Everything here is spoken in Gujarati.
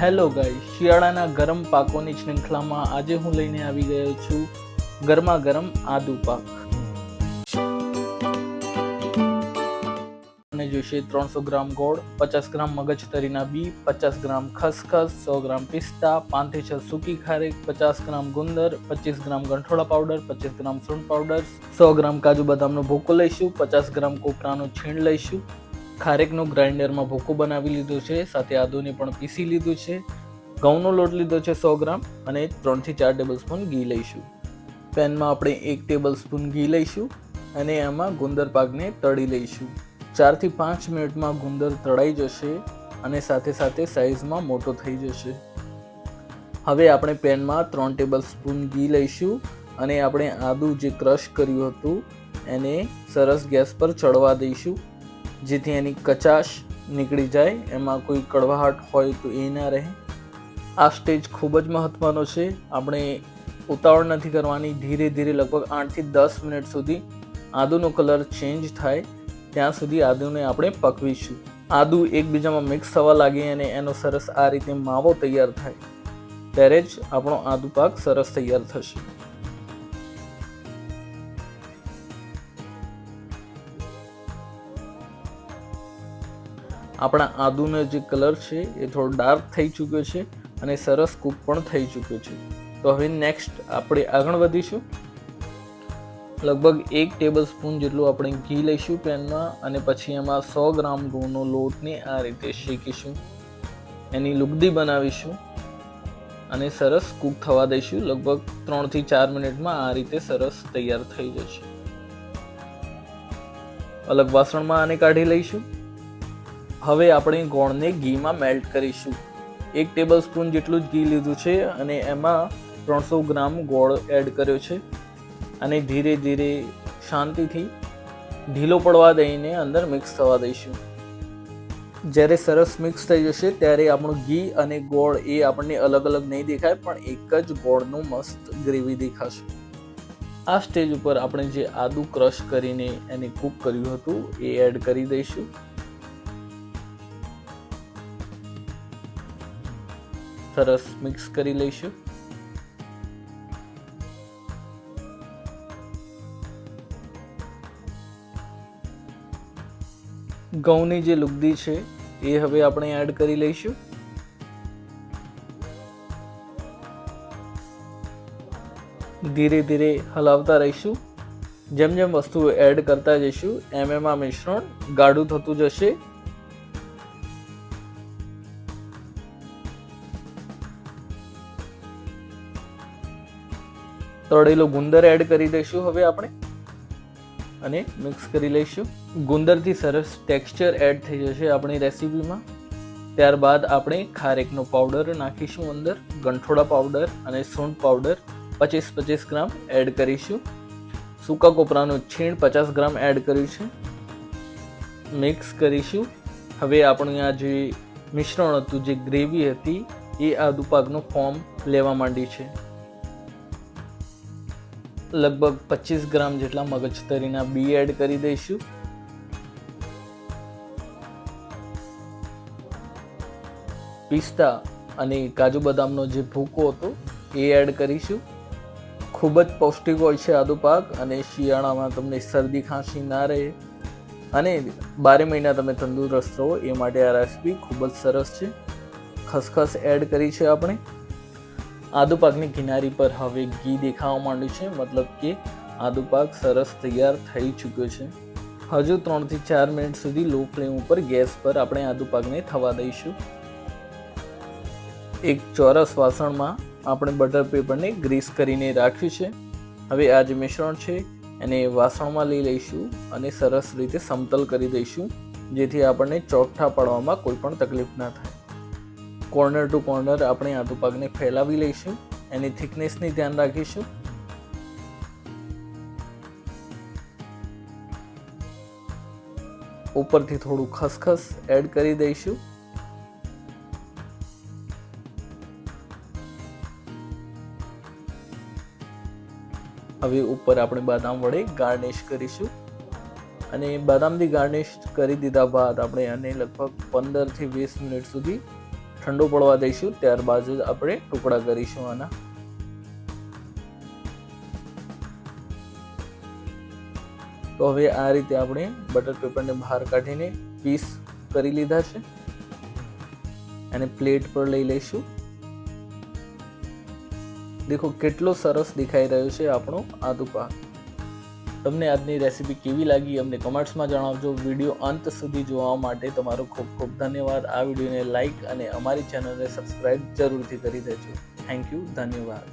હેલો ગાઈ શિયાળાના ગરમ પાકોની શૃંખલામાં આજે હું લઈને આવી ગયો છું ગરમા ગરમ આદુ પાક. અને જોઈશે ત્રણસો ગ્રામ ગોળ, પચાસ ગ્રામ મગજતરીના બી, પચાસ ગ્રામ ખસખસ, સો ગ્રામ પિસ્તા પાંત્રીસ છ સૂકી ખારેક, પચાસ ગ્રામ ગુંદર, પચીસ ગ્રામ ગંઠોડા પાવડર, પચીસ ગ્રામ સૂંઠ પાવડર, સો ગ્રામ કાજુ બદામનો ભૂકો લઈશું, પચાસ ગ્રામ કોપરાનું છીણ લઈશું ખારેકનું ગ્રાઇન્ડરમાં ભૂકો બનાવી લીધું છે, સાથે આદુને પણ પીસી લીધું છે. ઘઉંનો લોટ લીધો છે સો ગ્રામ અને ત્રણથી ચાર ટેબલ સ્પૂન ઘી લઈશું. પેનમાં આપણે એક ટેબલ સ્પૂન ઘી લઈશું અને એમાં ગુંદર પાકને તળી લઈશું. ચારથી પાંચ મિનિટમાં ગુંદર તળાઈ જશે અને સાથે સાથે સાઇઝમાં મોટો થઈ જશે. હવે આપણે પેનમાં ત્રણ ટેબલ સ્પૂન ઘી લઈશું અને આપણે આદુ જે ક્રશ કર્યું હતું એને સરસ ગેસ પર ચડવા દઈશું. જેથી એની કચાશ નીકળી જાય, એમાં કોઈ કડવાહટ હોય તો એ ના રહે. આ સ્ટેજ ખૂબ જ મહત્ત્વનો છે. આપણે ઉતાવળ નથી કરવાની. ધીરે ધીરે લગભગ આઠથી દસ મિનિટ સુધી આદુનો કલર ચેન્જ થાય. ત્યાં સુધી આદુને આપણે પકવીશું. આદુ એકબીજામાં મિક્સ થવા લાગે અને એનો સરસ આ રીતે માવો તૈયાર થાય. ત્યારે જ આપણો આદુ પાક સરસ તૈયાર થશે. આપણા આદુનો જે કલર છે એ થોડો ડાર્ક થઈ ચૂક્યો છે અને સરસ કૂક પણ થઈ ચૂક્યો છે. તો હવે નેક્સ્ટ આપણે આગળ વધીશું. લગભગ એક ટેબલ સ્પૂન જેટલું આપણે ઘી લઈશું પેનમાં અને પછી એમાં સો ગ્રામ ઘઉંનો લોટને આ રીતે શેકીશું. એની લુગદી બનાવીશું અને સરસ કૂક થવા દઈશું. લગભગ ત્રણથી ચાર મિનિટમાં આ રીતે સરસ તૈયાર થઈ જશે. અલગ વાસણમાં આને કાઢી લઈશું. હવે આપણે ગોળને ઘીમાં મેલ્ટ કરીશું. એક ટેબલ સ્પૂન જેટલું જ ઘી લીધું છે અને એમાં ત્રણસો ગ્રામ ગોળ એડ કર્યો છે. અને ધીરે ધીરે શાંતિથી ઢીલો પડવા દઈને અંદર મિક્સ થવા દઈશું. જ્યારે સરસ મિક્સ થઈ જશે ત્યારે આપણું ઘી અને ગોળ એ આપણને અલગ અલગ નહીં દેખાય, પણ એક જ ગોળનું મસ્ત ગ્રેવી દેખાશે. આ સ્ટેજ ઉપર આપણે જે આદુ ક્રશ કરીને એને કૂક કર્યું હતું એ એડ કરી દઈશું. સરસ મિક્સ કરી લઈશું. ઘઉંની જે લુગદી છે, એ હવે આપણે એડ કરી લઈશું. ધીરે ધીરે હલાવતા રહીશું. જેમ જેમ વસ્તુઓ એડ કરતા જઈશું, એમ એમ આ મિશ્રણ ગાઢું થતું જશે. તળેલો ગુંદર એડ કરી દઈશું હવે આપણે. અને મિક્સ કરી લઈશું. ગુંદરથી સરસ ટેક્સચર એડ થઈ જશે આપણી રેસીપીમાં ત્યારબાદ આપણે ખારેકનો પાવડર નાખીશું અંદર, ગંઠોડા પાવડર અને સૂંઠ પાવડર પચીસ પચીસ ગ્રામ એડ કરીશું. સૂકા કોપરાનું છીણ પચાસ ગ્રામ એડ કર્યું છે મિક્સ કરીશું. હવે આપણું આ જે મિશ્રણ હતું, જે ગ્રેવી હતી, એ આ દુપાકનું ફોર્મ લેવા માંડી છે. લગભગ પચીસ ગ્રામ જેટલા મગજતરીના બી એડ કરી દઈશું. પિસ્તા અને કાજુ બદામનો જે ભૂકો હતો, એ એડ કરીશું. ખૂબ જ પૌષ્ટિક હોય છે આદુ પાક અને શિયાળામાં તમને શરદી ખાંસી ના રહે. અને બારે મહિના તમે તંદુરસ્ત રહો, એ માટે આ રેસીપી ખૂબ જ સરસ છે. ખસખસ એડ કરી છે આપણે. આદુ પાકની કિનારી પર હવે ઘી દેખાવા માંડ્યું છે. મતલબ કે આદુપાક સરસ તૈયાર થઈ ચૂક્યો છે. હજુ ત્રણથી ચાર મિનિટ સુધી લો ફ્લેમ ઉપર ગેસ પર આપણે આદુ પાકને થવા દઈશું. એક ચોરસ વાસણમાં આપણે બટર પેપરને ગ્રીસ કરીને રાખ્યું છે. હવે આ જે મિશ્રણ છે, એને વાસણમાં લઈ લઈશું અને સરસ રીતે સમતલ કરી દઈશું, જેથી આપણને ચોકઠા પાડવામાં કોઈ પણ તકલીફ ના થાય. કોર્નર ટુ કોર્નર આપણે આદુ પાકને ફેલાવી લઈશું. એની થિકનેસની ધ્યાન રાખીશું. ઉપરથી થોડું ખસખસ એડ કરી દઈશું. હવે ઉપર આપણે બદામ વડે ગાર્નિશ કરીશું. અને બદામથી ગાર્નિશ કરી દીધા બાદ આપણે આને લગભગ પંદરથી વીસ મિનિટ સુધી ઠંડો પડવા દઈશું, ત્યારબાદ જ આપણે ટુકડા કરીશું આના. તો હવે આ રીતે આપણે બટર પેપરને બહાર કાઢીને પીસ કરી લીધા છે. અને પ્લેટ પર લઈ લઈશું. દેખો કેટલો સરસ દેખાઈ રહ્યો છે આપણો આદુ પાક તમને આજની રેસીપી કેવી લાગી અમને કમેન્ટ્સમાં જણાવજો. વીડિયો અંત સુધી જોવા માટે તમારો ખૂબ ખૂબ ધન્યવાદ. આ વિડીયોને લાઇક અને અમારી ચેનલને સબસ્ક્રાઈબ જરૂરથી કરી દેજો. થેન્ક યુ ધન્યવાદ.